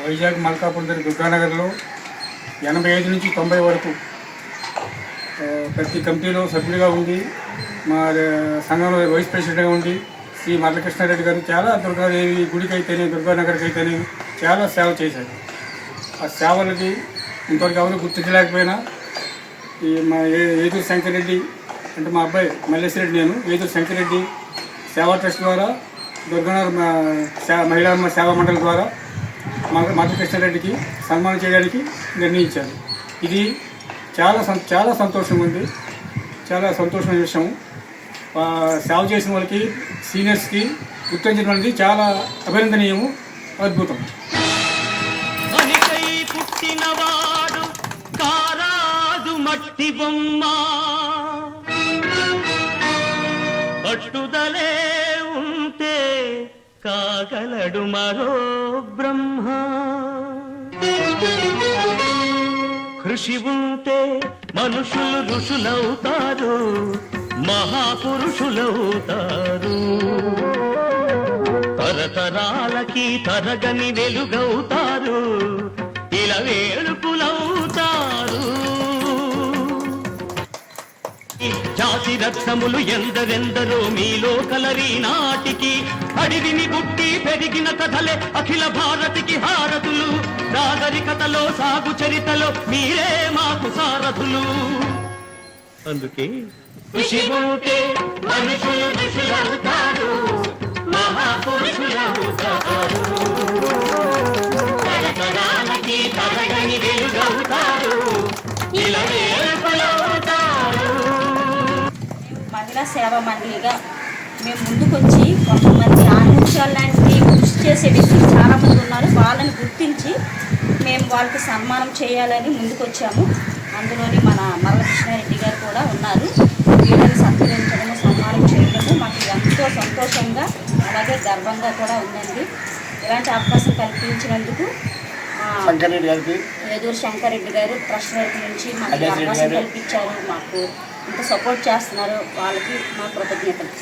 వైజాగ్ మల్కాపురం దగ్గర దుర్గానగర్లో ఎనభై ఐదు నుంచి తొంభై వరకు ప్రతి కమిటీలో సభ్యుడిగా ఉండి మా సంఘంలో వైస్ ప్రెసిడెంట్గా ఉండి శ్రీ మరలకృష్ణారెడ్డి గారు చాలా దుర్గాదేవి గుడికి అయితేనే దుర్గానగర్కి అయితేనే చాలా సేవ చేశారు. ఆ సేవలకి ఇంతవరకు ఎవరు గుర్తించలేకపోయినా ఈ మా ఏ- ఏదూరు శంకరెడ్డి అంటే మా అబ్బాయి మల్లేశ్వరెడ్డి నేను ఏదూరు శంకరెడ్డి సేవా ట్రస్ట్ ద్వారా దుర్గానగర్ మహిళా సేవా మండలి ద్వారా మా మధు కృష్ణారెడ్డికి సన్మానం చేయడానికి నిర్ణయించారు. ఇది చాలా సం చాలా సంతోషం ఉంది. చాలా సంతోషమైన విషయం సేవ చేసిన వాళ్ళకి సీనియర్స్కి గుర్తించడం అనేది చాలా అభినందనీయము. అద్భుతం. పుట్టినవాడు కారాదు మట్టి బొమ్మ. పట్టుదలే కాగలడు మరో బ్రహ్మ. కృషి ఉంటే మనుషులు ఋషులవుతారు మహాపురుషులవుతారు. తరతరాలకి తరగని వెలుగవుతారు ఇలా వేడుకులవుతారు. జాతి రత్నములు ఎందరెందరో మీలో కలరి నాటికి అడివిని పుట్టి పెరిగిన కథలే అఖిల భారతికి హారతులు. నాగరికతలో సాగు చరితలో మీరే మాకు సారథులు. అందుకే కృషి ఉంటే మనుషులు ఋషులవుతారు మహాపురుషులవుతారు తరతరాలకి తరగని వెలుగవుతారు ఇలా మహిళా సేవా మండలిగా మేము ముందుకొచ్చి కొంతమంది ఆనుష్యాలు లాంటి కృషి చేసే వ్యక్తులు చాలామంది ఉన్నారు. వాళ్ళని గుర్తించి మేము వాళ్ళకి సన్మానం చేయాలని ముందుకొచ్చాము. అందులోని మన మరలకృష్ణారెడ్డి గారు కూడా ఉన్నారు. వీళ్ళని సత్కరించడము సన్మానం చేయడము మాకు ఎంతో సంతోషంగా అలాగే గర్వంగా కూడా ఉందండి. ఇలాంటి అవకాశం కల్పించినందుకు ఆ, శంకరెడ్డి గారు ట్రస్ట్ నుంచి మాకు అవకాశం. కల్పించారు. మాకు ఇంత సపోర్ట్ చేస్తున్నారు. వాళ్ళకి మా కృతజ్ఞతలు.